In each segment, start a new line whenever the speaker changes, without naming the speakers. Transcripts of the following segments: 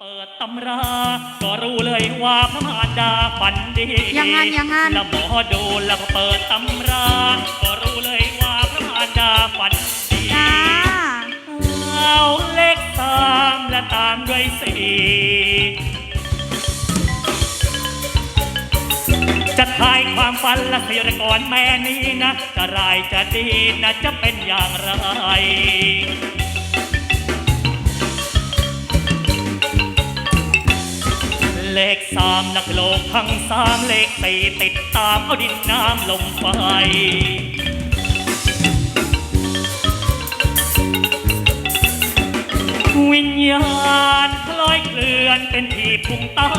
เปิดตำราก็รู้เลยว่าพระมารดาฝันดี
อย่างนั้นอย่างนั้น
แล้วหมอดูแล้วก็เปิดตำรา ก็รู้เลยว่าพระมารดาฝันดี
จ้า
เอาเลขสามและตามด้วยสี่จะทายความฝันและศิรกรแม่นี้นะ จะร้ายจะดีนะจะเป็นอย่างไร เลขสามนักโลกทั้งสามเลขสี่ติดตามเอาดินน้ำลมไฟวิญญาณคล้อยเคลื่อนเป็นที่พุ่งใต้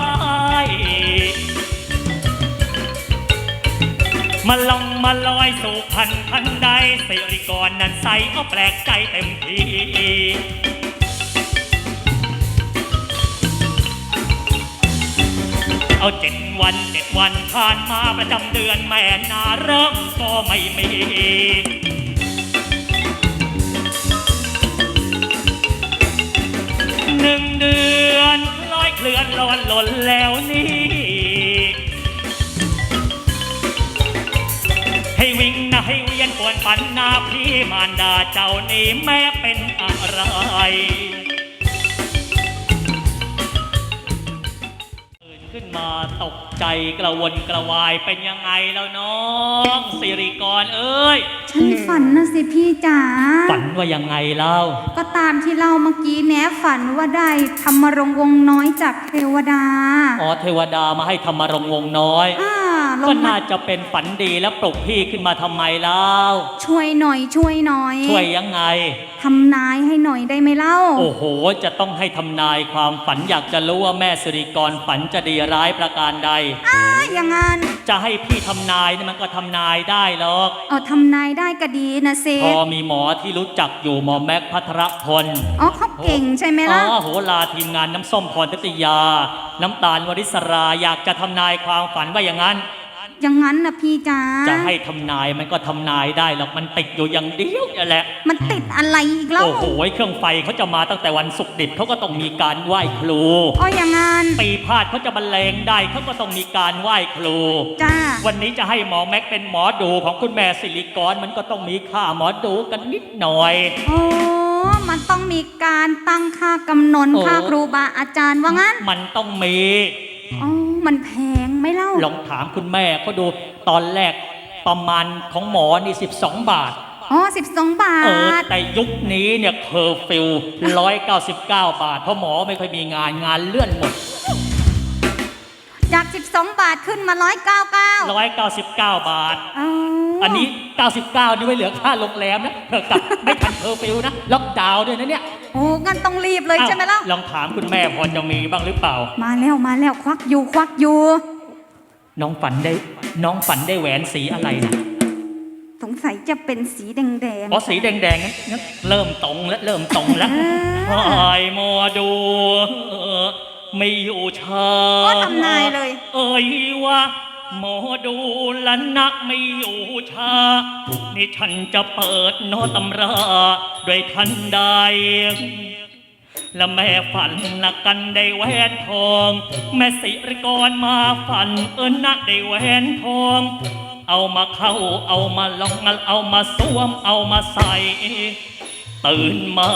มาลองมาลอยสู่พันพันใดสิริกรนั้นใสก็แปลกใจเต็มที เอาเจ็ดวันเจ็ดวันผ่านมาประจำเดือนแม่นาเริ่มก็ไม่มีหนึ่งเดือนลอยเคลื่อนลอนหล่นแล้วนี่ให้วิ่งนะให้เวียนปวนปันนาพี่มารดาเจ้านี่แม่เป็นอะไร มาตกใจกระวนกระวายเป็นยังไงแล้วน้องสิริกรเอ้ย
ฉันฝันนะสิพี่จ๋า
ฝันว่ายังไงเล่า
ก็ตามที่เล่าเมื่อกี้แนะฝันว่าได้ธรรมรงค์วงศ์น้อยจากเทวดา
อ๋อเทวดามาให้ธรรมรงค์วงศ์น้อย
อ่า ล
ก็
งมา
น่าจะเป็นฝันดีแล้วปลุกพี่ขึ้นมาทำไมเล่า
ช่วยหน่อยช่วยหน่อย
ช่วยยังไง
ทำนายให้หน่อยได้ไหมเล่า
โอ้โห จะต้องให้ทำนายความฝันอยากจะรู้ว่าแม่สิริกรฝันจะดีร้ายประการใด
อ่าอย่างงั้น
จะให้พี่ทำนายเนี่ยมันก็ทำนายได้หรอก
เอาทำนายได้ก็ดีนะเซ
พอมีหมอที่รู้จักอยู่หมอแม็กพัทรพล
อ๋อเขาเก่งใช่ไหมล่ะ
อ๋อโหลาทีมงานน้ำส้มพรทิตยา น้ำตาลวริศราอยากจะทำนายความฝันว่าอย่างนั้น
อย่างนั้นนะพี่จ๋า
จะให้ทำนายมันก็ทำนายได้หรอกมันติดอยู่อย่างเดียวนี่แหละ
มันติดอะไรอีกเล่า
โอ้โหเครื่องไฟเขาจะมาตั้งแต่วันศุกร์ดิบเขาก็ต้องมีการไหว้ครู
อ๋ออย่างงั้น
ปีพาดเขาจะบรรเลงได้เขาก็ต้องมีการไหว้ครู
จ้า
วันนี้จะให้หมอแม็กเป็นหมอดูของคุณแม่สิริกรมันก็ต้องมีค่าหมอดูกันนิดหน่อย
โอ้มันต้องมีการตั้งค่ากำหนด
โอ้
ค่าครูบาอาจารย์ว่างั้น
มันต้องมี
อ๋อมันแพง ไหม่เล่า
ลองถามคุณแม่เขาดูตอนแรกประมาณของหมอนี่ 12 บาท
อ๋อสิบสองบา
เออ
ท
แต่ยุคนี้เนี่ยเคอร์ฟิล199 บาท เพราะหมอไม่ค่อยมีงานงานเลื่อนหมด
จาก 12 บาทขึ้นมา 199
199 บาท
อ๋อ
อั
อั
นนี้ 99 นี่ไว้เหลือค่าโรงแรมนะเธอกลับไม่ทันเคอร์ฟิลนะ ล็อกดาวน์ด้วยนะเนี่ย
โอ้งั้นต้องรีบเลยใช่ไหมเล่า
อ้าวลองถามคุณแม่พอจะมีบ้างหรือเปล่า
มาแล้วมาแล้วควักอยู่ควักอยู่
น้องฝันได้ น้องฝันได้แหวนสีอะไรนะ
สงสัยจะเป็นสีแดง
อ๋อสีแดงๆงั้นงั้นเริ่มตรงแล้วเริ่มตรงแล้ว
เออ
พายมอดูไม่อยู่ชา
ก็ทำนายเลย
เอ่ยว่าหมอดูละนะไม่อยู่ชา นี่ฉันจะเปิดโนตำราด้วยทันใด และแม่ฝันนักกันได้แหวนทอง แม่สิริกรมาฝันเอินนักได้แหวนทอง เอามาเข้าเอามาลองเอามาสวมเอามาใส่ ตื่นมา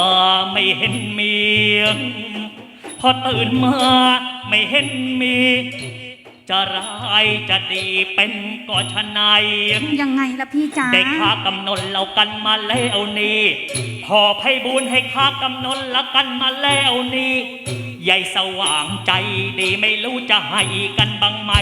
ไม่เห็นเมียพอตื่นมาไม่เห็นมี จะร้ายจะดีเป็นก็ชะไหนาย
ๆยังไงล่ะพี่จ๋า
ได้ค่ากำหนดเรากันมาแล้วนี่พอไพบูลย์ให้ค่ากำหนดละกันมาแล้วนี่ใหญ่สว่างใจดีไม่รู้จะให้กันบ้างไหม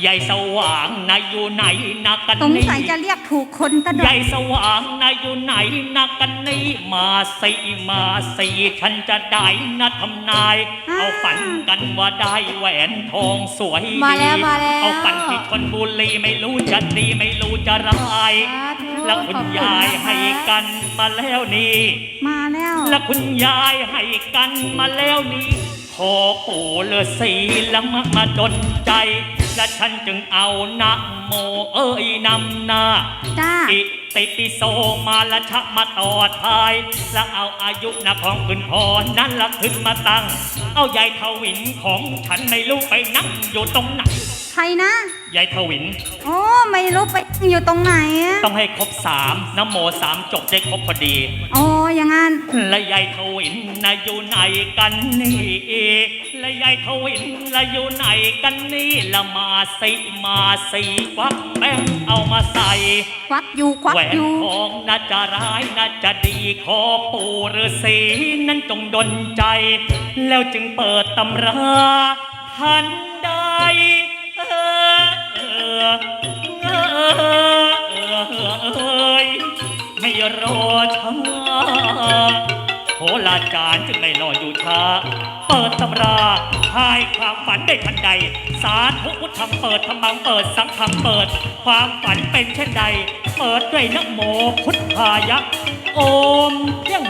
ใหญ่สว่างนายอยู่ไหนนักกัน
สง
นี่
สัยจะเรียกถูกคนตะด
ให
อ
ญ่
ก
สว่างนายอยู่ไหนนักกันนี่มาสิมาสิฉันจะได้นัดทำนาย เอาฝันกันว่าได้แหวนทองสวย
มา
ดี
แล้วมาแล้ว
เอาฝันที่ชนบุรีไม่รู้จะดีไม่รู้จะร้าย
สาธุ
แล้วคุณยายให้กันมาแล้วนี่
มาแล้ว
แล้วคุณยายให้กันมาแล้วนี่ขอปู่ฤาษีแล้วมามาดนใจ และฉันฉันจึงเอานะโมเอ้ยนำหน้า
จ้า
อิติปิโสมาละชะมาต่อท้าย แล้วเอาอายุนะของคุณพ่อนั้นละขึ้นมาตั้ง เอายายทวินของฉันไม่รู้ไปนั่งอยู่ตรงไหน
ใครนะ
ยายทวิน
โอ้ไม่รู้ไปอยู่ตรงไหนอะ
ต้องให้ครบสามนะโมสามจบได้ครบพอดี
โอ้อย่างงั้น
และยายทวินนะอยู่ไหนกันนี่และยายทวินละอยู่ไหนกันนี่ละมาสิมาสิควักแบงค์เอามาใส่
ควักอยู่ควัก
แหว
อนยู่
ทองน่าจะร้ายน่าจะดีขอปู่ฤาษีนั้นจงดลใจ แล้วจึงเปิดตำราทันใดเออ ยไม่รอช้าโหราจารย์จึงไม่รออยู่ช้า เปิดตำราทายความฝันได้ทันใด สาธุพุทธังเปิดธรรมังเปิดสังฆังเปิด ความฝันเป็นเช่นใด เปิดด้วยนะโมพุทธายะ โอมเพียง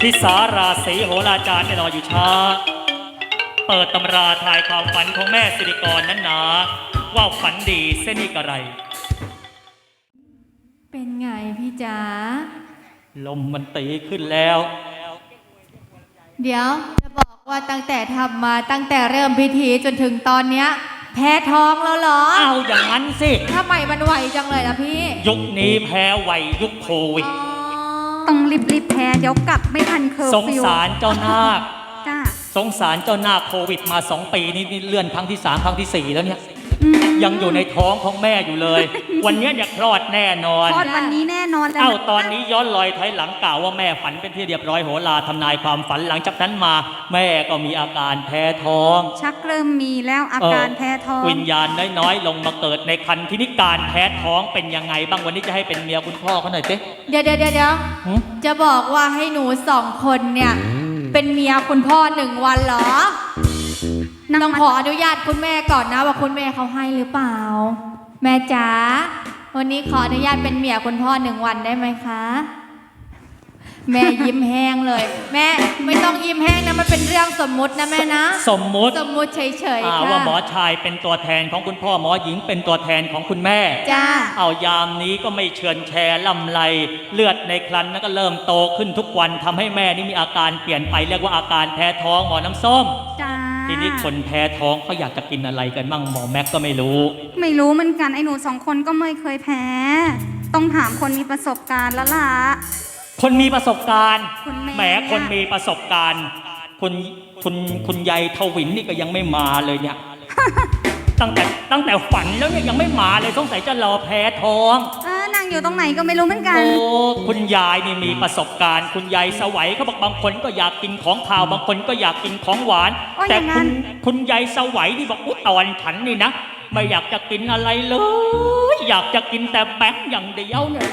พิสาราศีโหราจารย์ไม่รออยู่ช้า เปิดตำราทายความฝันของแม่สิริกรนั้นหนาว่าฝันดีเส้นนี้กระไร
เป็นไงพี่จ๋า
ลมมันตีขึ้นแล้ว
เดี๋ยวจะบอกว่าตั้งแต่ทำมาตั้งแต่เริ่มพิธีจนถึงตอนเนี้ย แพ้ท้องแล้วเหรอ
เอาอย่างนั้นสิ
ทำไมมันไหวจังเลยล่ะพี่
ยุคนี้แพ้ไวยยุคโควิด
อ๋อ
ต้องรีบรีบๆแพ้เดี๋ยวกลับไม่ทันเคอร์
สง
ฟิว
สารเจ้านาค
จ้า
สงสารเจ้านาคโควิดมาสองปีนี่นี่เลื่อนครั้งที่สามครั้งที่สี่แล้วเนี่ย
อืม
ยังอยู่ในท้องของแม่อยู่เลย วันเนี้ยอยากคลอดแน่นอน
คลอดวันนี้แน่นอนแล้ว
เอ้า
นะ
ตอนนี้ย้อนรอยถอยหลังกล่าวว่าแม่ฝันเป็นที่เรียบร้อยโหราทำนายความฝันหลังจากนั้นมา แม่ก็มีอาการแพ้ท้อง
ชักเริ่มมีแล้วอาการแพ้ท้อง
วิญญาณน้อยๆ ลงมาเกิดในคันที่นิการแพ้ท้องเป็นยังไงบ้างวันนี้จะให้เป็นเมียคุณพ่อเขาหน่อยสิ
เดี๋ยวเดี๋ยวเดี๋ยวเดี๋ยว
หึ
จะบอกว่าให้หนูสองคนเนี่ย เป็นเมียคุณพ่อหนึ่งวันเหรอ
นั่ง
ต้อง
มา
ขออนุญาตคุณแม่ก่อนนะ ว่าคุณแม่เขาให้หรือเปล่า แม่จ๋า วันนี้ขออนุญาตเป็นเมียคุณพ่อหนึ่งวันได้ไหมคะ แม่ยิ้มแห้งเลย แม่ไม่ต้องยิ้มแห้งนะมันเป็นเรื่องสมมุตินะแม่นะ
สมมุติ
สมมุติเฉยๆ
อ่า
ค่ะ
ว่าหมอชายเป็นตัวแทนของคุณพ่อหมอหญิงเป็นตัวแทนของคุณแม่
จ้า
เอายามนี้ก็ไม่เชิญแชร์ลำไรเลือดในครันนั้นก็เริ่มโตขึ้นทุกวันทำให้แม่นี่มีอาการเปลี่ยนไปเรียกว่าอาการแพ้ท้องหมอน้ำส้ม
จ้า
ทีนี้คนแพ้ท้องเขาอยากจะกินอะไรกันมั่งหมอแม็กก็ไม่รู้
ไม่รู้เหมือนกันไอ้หนูสองคนก็ไม่เคยแพ้ ต้องถามคนมีประสบการณ์แล้วล่ะ
คนมีประสบการณ์
คุณแม่
แหมคนมีประสบการณ์ คุณคุณคุณยายทวินนี่ก็ยังไม่มาเลยเนี่ย ตั้งแต่ตั้งแต่ฝันแล้วเนี่ยยังไม่มาเลยสงสัยจะรอแพ้ท้อง
เออนั่งอยู่ตรงไหนก็ไม่รู้เหมือนกัน
โอ้คุณยายนี่มีประสบการณ์ คุณยายสวัยเขาบอกบางคนก็อยากกินของข้าวบางคนก็อยากกินของหวาน
โอ้ย
แต่
อย่างนั้
คุณ
น
คุณยายสวัยนี่บอกอุ้ตอนฉันนี่นะ ไม่อยากจะกินอะไรเลย อยากจะกินแต่แบงค์อย่างเดียวเนี่ย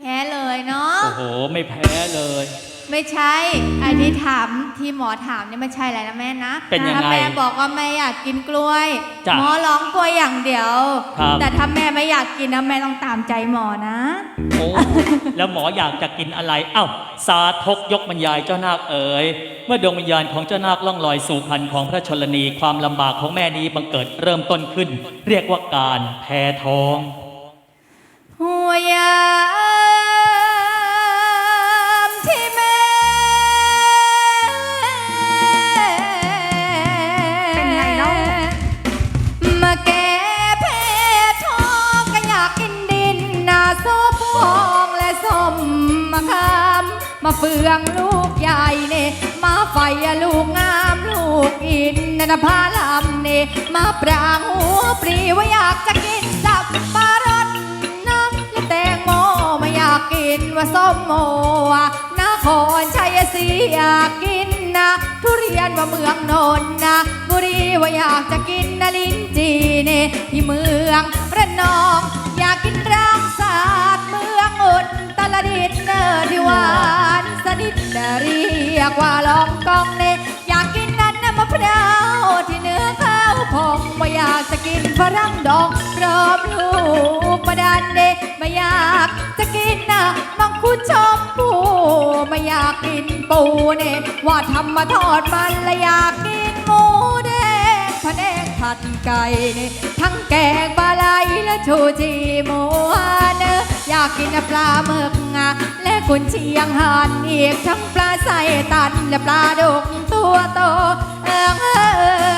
แพ้
เลยเนาะ
โอ้โห ไม่แพ้เลย
ไม่ใช่ไอ้ที่ถามที่หมอถามเนี่ยไม่ใช่อะไรนะแม่นะ
เป็นยังไง
ถ้าแม่บอกว่าแม่อยากกินกล้วย
จ้ะ
หมอร้องกล้วยอย่างเดียว
ครับ
แต่ถ้าแม่ไม่อยากกินนะแม่ต้องตามใจหมอนะ
โอ้ แล้วหมออยากจะกินอะไร เอ้า สาธกยกบรรยายเจ้านาคเอ๋ย เมื่อดวงวิญญาณของเจ้านาคล่องลอยสู่พันของพระชนนีความลำบากของแม่นี้บังเกิดเริ่มต้นขึ้น เรียกว่าการแพ้ท้อง
หัวยา
เฟื
องลูกใหญ่เน่มาไฟลูกงามลูกอินนภาลำเน่มาปรางหัวปรีว่าอยากจะกินสับปะรดนะและแตงโมไม่อยากกินว่าส้มโมอะนครชัยศรีอยากกินนะทุเรียนว่าเมืองนนนะบุรีว่าอยากจะกินนะลิ้นจีเน่ที่เมืองระนองอยากกินรังสางอุ ดิตเนอที่หวานสนิทเรียกว่าลองกองเน่อยากกินนั้นน้ำมะพร้าวที่เนื้อข้าวพองว่อยากจะกินฝรั่งดองรอมลูกประดานเดไม่อยากจะกินนะมังคุดชมพูไม่อยากกินปูเนี่ยว่าทำมาทอดมันและอยากกินหมูแดงพะแนงผัดไก่เนี่ยทั้งแกงปลาไหลและชูชีหมูหันอ ยากกินปลาหมึกงะและกุนเชียงหันอีกทั้งปลาใส่ตันและปลาดุกตัวโตเอิงเอิ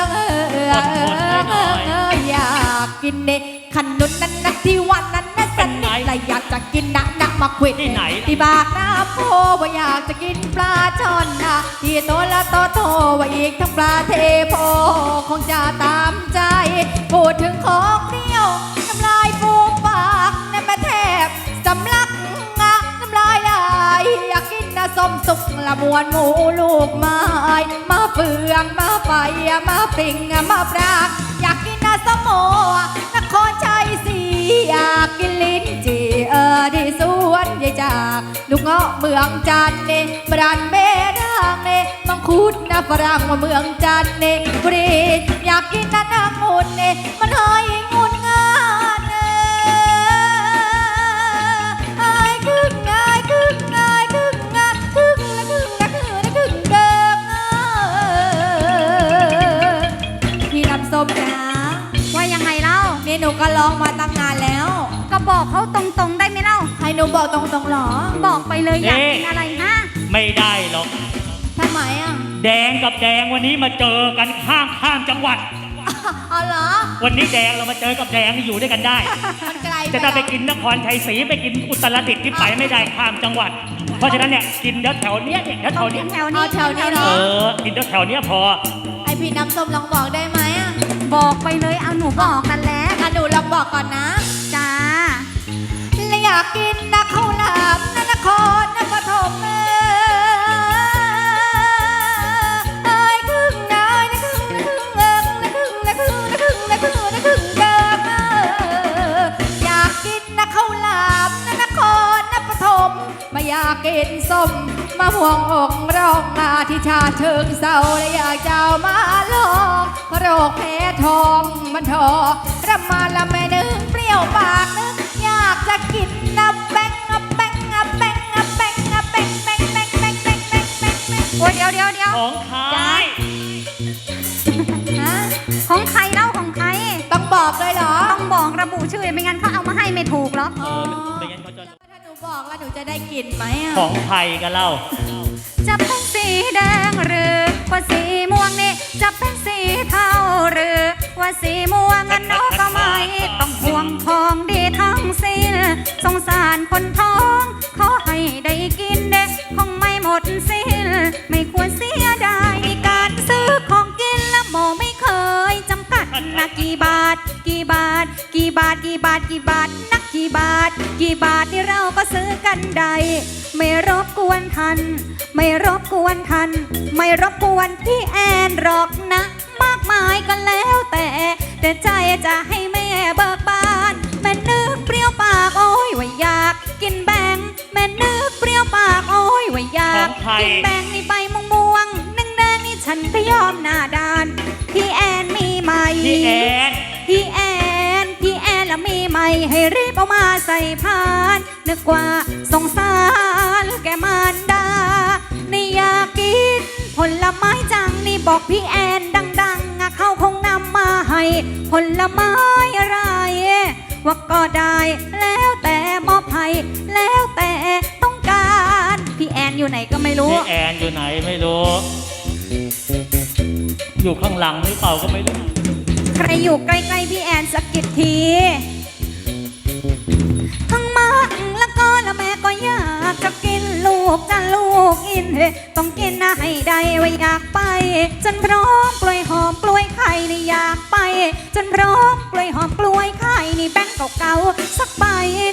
งเอิงเอิงเอิงเอิงเอิงอยากกินเนี่ยขนุนนั้นนะที่วันนั้นนะสนิทและอยากจะกินนะนะมาควิด
ที่ไหน
ที่บากน้ำโพว่าอยากจะกินปลาช่อนนะที่โตละโตโตว่าอีกทั้งปลาเทโพคงจะตามใจพูดถึงของเปรี้ยวน้ำลายฟูมปากน้ำมาแทบสำลักงะน้ำลายไหลอยากกินนะส้มสุกละมวนหมูลูกไม้มาเฟืองมาไปมาปิงมาปรากอยากกินนะสมโอนครชัยศรีอยากกินลิ้นจี่เออที่สวนยายจากลูกเงาะเมืองจันทน์เนบรันเบดางเนมังคุดนะฝรั่งมาเมืองจันทน์เนบุรีอยากกินนะนางมุนเนมันหอย ก็ร้องมาตั้งนานแล้ว
ก็บอกเขาตรงๆได้ไหมเล่า
ให้หนูบอกตรงๆหรอ
บอกไปเลยอยากกินอะไรฮะ
ไม่ได้หรอก
ทำไมอะ
แดงกับแดงวันนี้มาเจอกันข้ามข้ามจังหวัด
อ๋อเหรอ
วันนี้แดงเรามาเจอกับแดงอยู่ด้วยกันได้
มันไกล
จะถ้าไปกินนครชัยศรีไปกินอุตรดิตถ์ที่ไปไม่ได้ข้ามจังหวัด เพราะฉะนั้นเนี่ยกินแถวแถวๆเนี้ยเนี่ยแถวแถวๆเนี้ย
แถว
เอา
นี้
แถวนี้เหร
เอ
อ
อกินแถวแถวๆเนี้ยพอ
ไอพี่น้ำส้มลองบอกได้ไหมอะ
บอกไปเลยเอาหนูบอกกันแล้ว
อะหนูลองบอกก่อน ห่วงอกร้องมาที่ชาเชิงเศร้าและอยากจะมาหลอกโรคแพ้ทองมันทอรำมาละแม่นึงเปรี้ยวปากนึงอยากจะกินนับแบงนับแบงนับแบงนับแบงนับแบงแบงแบงแบงแบงแบงแบง
โอ้ยเดี๋ยวเดี๋ยวเดี๋ยว
ของใคร
ฮะ
ของใครเล่าของใคร
ต้องบอกเลยเหรอ
ต้องบอกระบุชื่อไม่งั้นเขาเอามาให้ไม่ถูกหรอก
จะ
ได้กินไหมอะ
ของไทยกันเล่า
จะเป็นสีแดงหรือว่าสีม่วงนี่จะเป็นสีเทาหรือว่าสีม่วงอันนก็ไม่ต้องห่วงของดีทั้งสิ้นสงสารคนท้องขอให้ได้กินเด็กคงไม่หมดสิ้นไม่ควรเสียดายในการซื้อของกินและหมอไม่เคยจำกัดนะกี่บาทกี่บาทกี่ บาทกี่บาทกี่บาทนักกี่บาท กี่บาทที่เราก็ซื้อกันได้ ไม่รบกวนทัน ไม่รบกวนทัน ไม่รบกวนพี่แอนหรอกนะ มากมายก็แล้วแต่ แต่ใจจะให้แม่เบิกบานแม่นึกเปรี้ยวปากโอ้ยว่าอยาก กินแบงแม่นึกเปรี้ยวปากโอ้ยว่าอยาก
ของไทย
กินแบงนี่ใบม่วงม่วงๆแดงๆนี่ฉันก็ยอมหน้าด้านพี่แอนมีไหม
พี่แอน
ให้รีบเอามาใส่พาน นึกว่าสงสารแกมารดานี่อยากกินผลไม้จังนี่บอกพี่แอนดังๆอะเขาคงนำมาให้ผลไม้อะไร ว่าก็ได้แล้วแต่มอบให้แล้วแต่ต้องการ พี่แอนอยู่ไหนก็ไม่รู้
พี่แอนอยู่ไหนไม่รู้ อยู่ข้างหลังหรือเปล่าก็ไม่รู้
ใครอยู่ใกล้ๆพี่แอนสักกิดทีทั้งมากแล้วก็และแม่ก็อยากจะกินลูกจะลูกอินเต้องกินนะให้ได้ว่าอยากไปจนพร้อมกล้วยหอมกล้วยไข่นี่อยากไปจนพร้อมกล้วยหอมกล้วยไข่นี่แบงก์เก่าๆสักใบ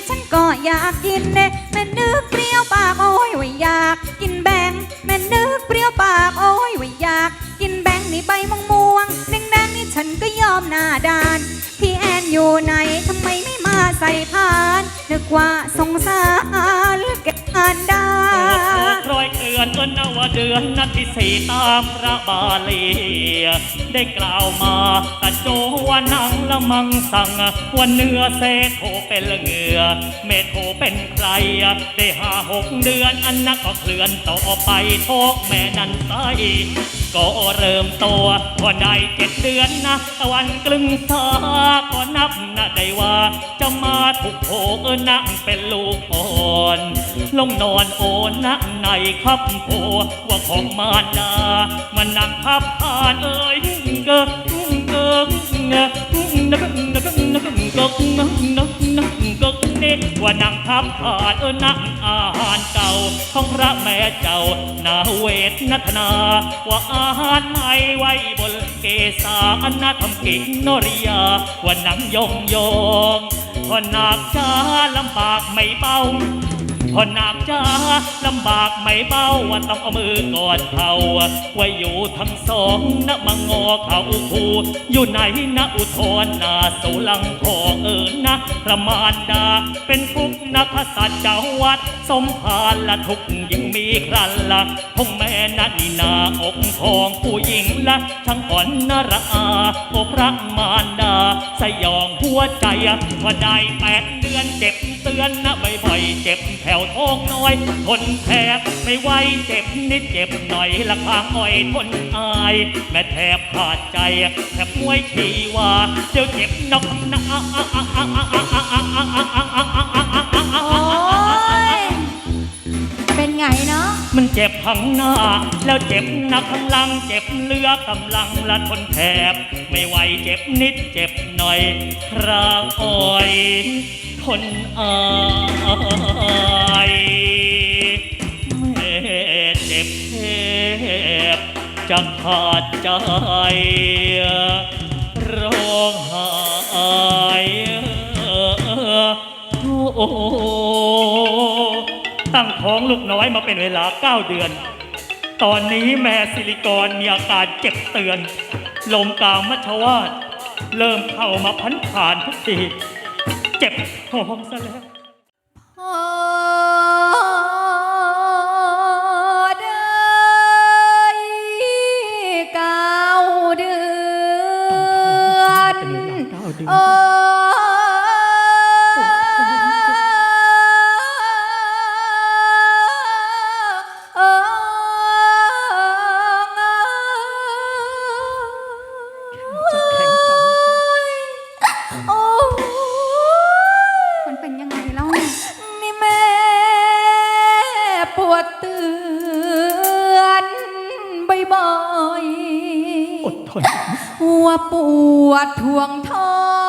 ฉันก็อยากกินเน่แม่นึกเปรี้ยวปากโอ้ยว่าอยากกินแบงแม่นึกเปรี้ยวปากโอ้ยว่าอยากกินแบงนี่ใบม่วงม่วงแดงๆนี่ฉันก็ยอมหน้าด้านพี่แอนอยู่ไหนทำไมไม่มาใส่พาน นึกว่าสงสารแกอันดา
เออโครยเกลือนจนอวเดือนนัดที่สี่ตามพระบาลีได้กล่าวมาตะโจว่านังละมังสั่งว่าเนื้อเศษโถเป็นเหงื่อเมโทเป็นใคร ได้ห้าหกเดือนอันนักก็เคลื่อนต่อไปโทกแม่นันไสก็เริ่มโตพอได้เจ็ดเดือนนะตะวันกลึงสาก็นับนะได้ว่า จะมาถูกโผเออนักเป็นลูกอ่อน ลงนอนโอนนักในครับโพว่าของมารดามันนักขับผ่านเอ้ยเกิกเกิกเกิกนักนักนักกนักนักนักเกิกเนว่านั่งขับผ่านเออนักอาหารเก่าของพระแม่เจ้า นาเวทนัทนา ว่าอาหารไม่ไว้บนเกษาอันนาทำกิ่งนริยา ว่านังยงยงพอนักจ้าลำบากไม่เบา พอนาคจ้าลำบากไม่เบาว่าต้องเอามือกอดเขาไว้อยู่ทั้งสองนะมังงอเขาคูอยู่ไหนนะอุทธรนาสุลังขอเอิญนะประมาณดาเป็นทุกนักษัตริย์เจ้าวัด สมภารละทุกยิ่งมีครันละพงแม่นันีนาอกของผู้หญิงละช่างอ่อนนระอาโอพระมารดา สยองหัวใจว่าได้แปดเดือนเจ็บเตือนนะบ่อยๆเจ็บแถวท้องน้อย ทนแทบไม่ไหวเจ็บนิดเจ็บหน่อยละข้างอ้อยทนอาย แม่แทบขาดใจแทบมวยชีว่าเดี๋ยวเจ็บนอกนะ
เป็นไงเนาะ
มันเจ็บข้างหน้า แล้วเจ็บหนักข้างหลัง เจ็บเลือกำลังละทนแทบ ไม่ไหวเจ็บนิดเจ็บหน่อยครางอ้อย ทนอายแม่เจ็บแทบจะขาดใจร้องไห้โอ้ตั้งท้องลูกน้อยมาเป็นเวลา9เดือน ตอนนี้แม่สิริกรมีอาการเจ็บเตือน ลมกลาวมัชวาดเริ่มเข้ามาพันผ่านทุกที เจ็บ ท้องซะแล้
ว หัวปวดทวงท้อง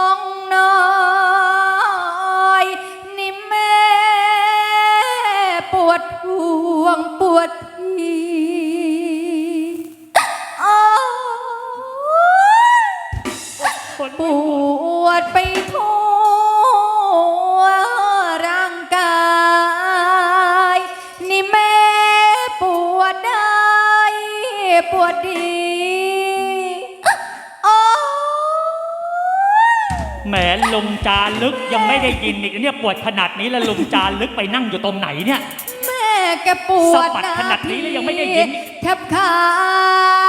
จาลึกยังไม่ได้ยินอีกเนี่ยปวดขนาดนี้แล้วลมจาลึกไปนั่งอยู่ตรงไหนเนี่ย
แม่แกปวด
สะบัดขนาดนี้แล้วยังไม่ได้ยิน
แทบขา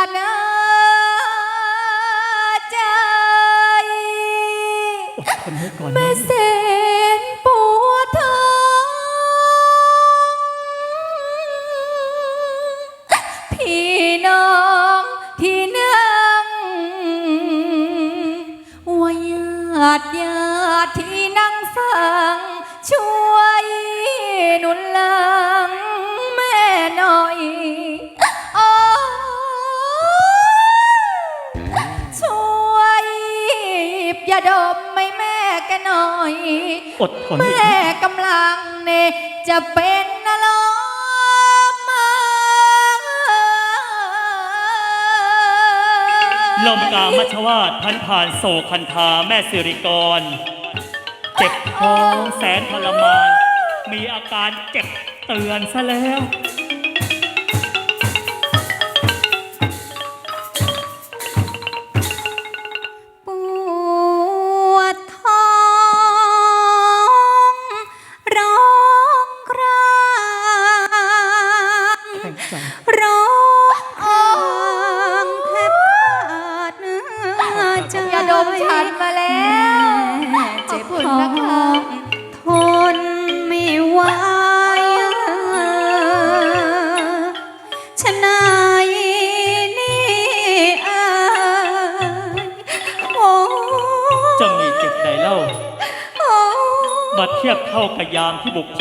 ดนะใจ
อดทนไว้ก่อน
แม่
นะ
เส อด
ทน
แม่กำลังเนี่ยจะเป็นนลม
ลมกามัชวาดพันผ่านโศกคันธาแม่สิริกร เจ็บท้องแสนทรมาน มีอาการเจ็บเตือนซะแล้ว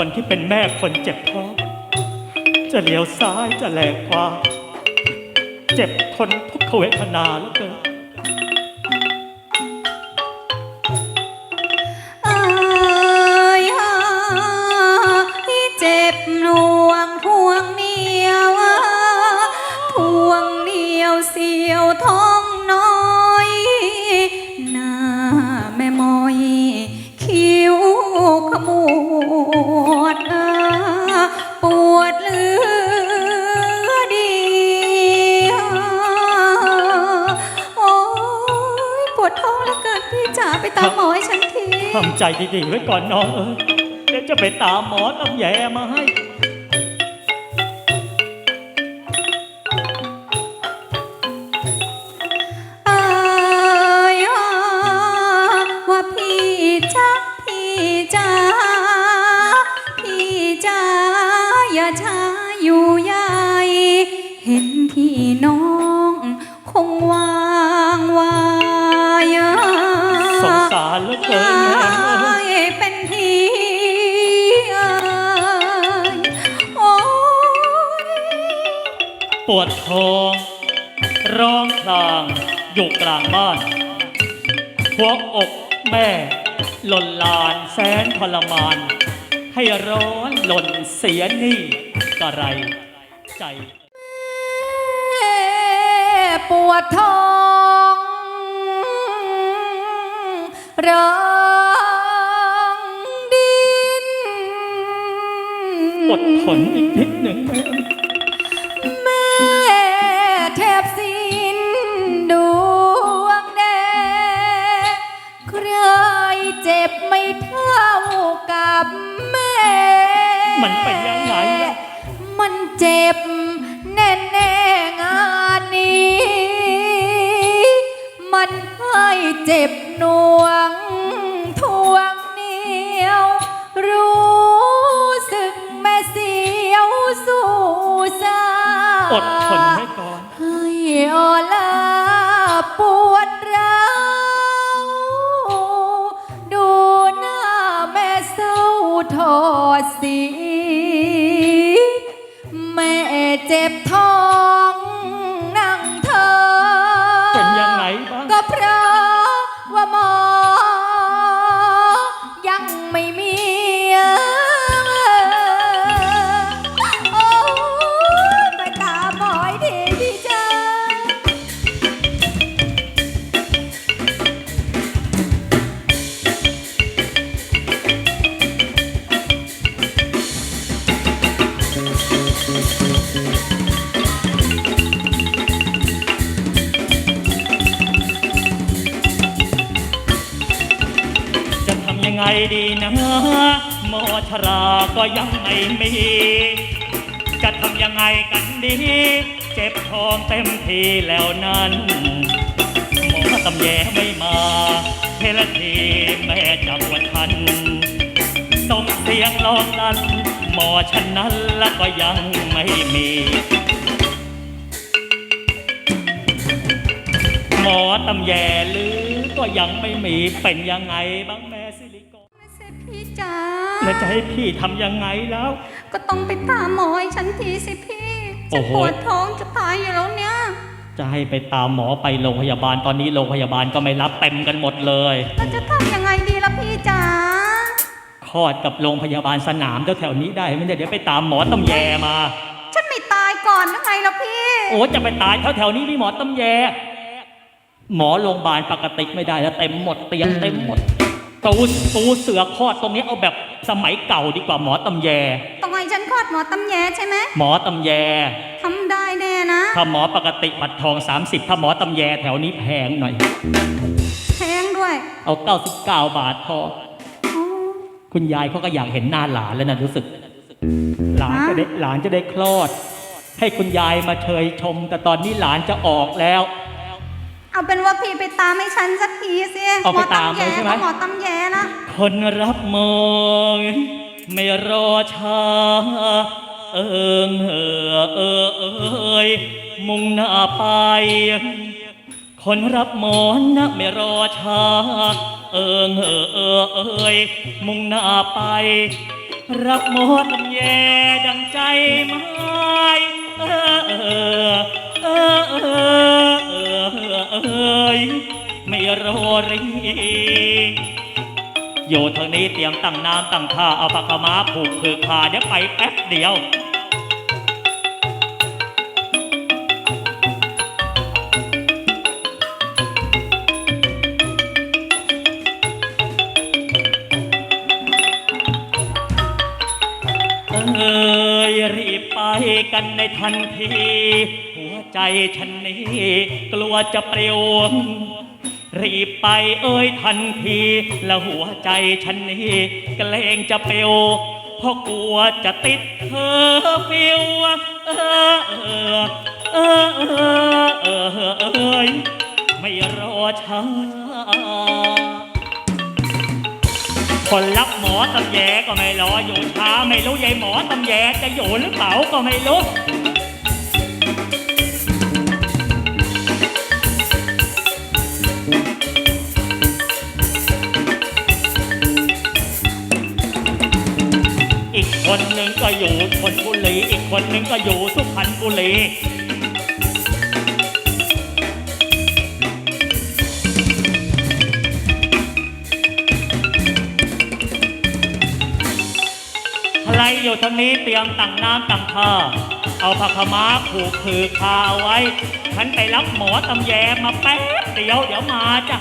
ค
นที่เป็นแม่คนเจ็บท้องจะเลี้ยวซ้ายจะแหลกขวาเจ็บทนทุกขเวทนาแล้วเกินำใจดีๆไว้ก่อนน้องเอ้ยเดี๋ยวจะไปตามหมอตำแยมาให้
เอ้ยว่าพี่จ๋าพี่จ๋าพี่จ๋าอย่าช้าอยู่ใหญ่ เห็นที่น้อง ว
ดท้อง ร้องคลางอยู่กลางบ้าน หัวอกแม่หล่นลานแสนทรมาน ให้ร้อนหล่นเสียนี่กระไร ใจ
ปวดท้องร้องดิน
อดทนอีกนิดหนึ่ง
กับแม่
มันเป็นยังไงล่ะ
มันเจ็บแน่แน่ๆงานนี้ มันให้เจ็บหน่วง รา
ก็ยังไม่
มี จะ
ทำยังไงกันดีเจ็บท้องเต็มทีแล้วนั้นหมอตำแยไม่มาเทละทีแม่จับว่าทันส่งเสียงร้องลั่นหมอฉันนั้นละก็ยังไม่มีหมอตำแยหรือก็ยังไม่มีเป็นยังไงบ้างแม่ แล้วจะให้พี่ทำยังไงแล้ว
ก็ต้องไปตามหมอให้ฉันทีสิพี่
โอ้
ฉัน
โห
ปวดท้องจะตายอยู่แล้วเนี่ย
จะให้ไปตามหมอไปโรงพยาบาลตอนนี้โรงพยาบาลก็ไม่รับเต็มกันหมดเลย
เราจะทำยังไงดีล่ะพี่จ๋า
คลอดกับโรงพยาบาลสนามแถวๆนี้ได้ไหมเนี่ยเดี๋ยวไปตามหมอตำแยมา
ฉันไม่ตายก่อนหรือไงล่ะพี่
โอ้จะไปตายแถวๆนี้มีหมอตำแย หมอโรงพยาบาลปกติไม่ได้แล้วเต็มหมดเตียงเต็มหมด ตูตูเสือคลอดตรงนี้เอาแบบสมัยเก่าดีกว่าหมอตำแย
ต้องให้ฉันคลอดหมอตำแยใช่ไหม
หมอตำแย
ทำได้แน่นะ
ถ้าหมอปกติบัตรทอง 30 ถ้าหมอตำแยแถวนี้แพงหน่อย
แพงด้วย
เอา 99 บาทพอ
อ๋อ
คุณยายเขาก็อยากเห็นหน้าหลานแล้วนะรู้สึก หลานจะได้หลานจะได้คลอด ให้คุณยายมาเชยชม แต่ตอนนี้หลานจะออกแล้ว
เอาเป็นว่าพี่ไปตามให้ฉันสักทีสิ
เอาไป
หมอ
ตาม
ตำแย
เลยใช่ไหม
หมอตำแยนะ
คนรับมองไม่รอช้า เอิงเออเออเอยมุ่งหน้าไป คนรับหมอนนะไม่รอช้า เอิงเออเออเอยมุ่งหน้าไป รับหมดลำแยดังใจไม้เออเออเออเออเออ รี อยู่ทางนี้เตรียมตั้งน้ำตั้งท่าเอาปากกามาผูกคือขาเดี๋ยวไปแป๊บเดียวเอ้ยรีบไปกันในทันที หัวใจฉันนี้กลัวจะเปลี่ยว รีบไปเอ้ยทันที แล้วหัวใจฉันนี้เกรงจะเปลวเพราะกลัวจะติดเธอฟิวเออเออเออเออเออเอยไม่รอช้าคนรับหมอตำแยก็ไม่รออยู่ช้าไม่รู้ยายหมอตำแยจะอยู่หรือเปล่าก็ไม่รู้ คนหนึ่งก็อยู่ชนบุรีอีกคนหนึ่งก็อยู่สุพรรณบุรีใครอยู่ทางนี้เตรียมตั้งน้ำตั้งท่าเอาผ้าขม้าผูกคือคาเอาไว้ ฉันไปรับหมอตำแยมาแป๊บเดียวเดี๋ยวมาจ้ะ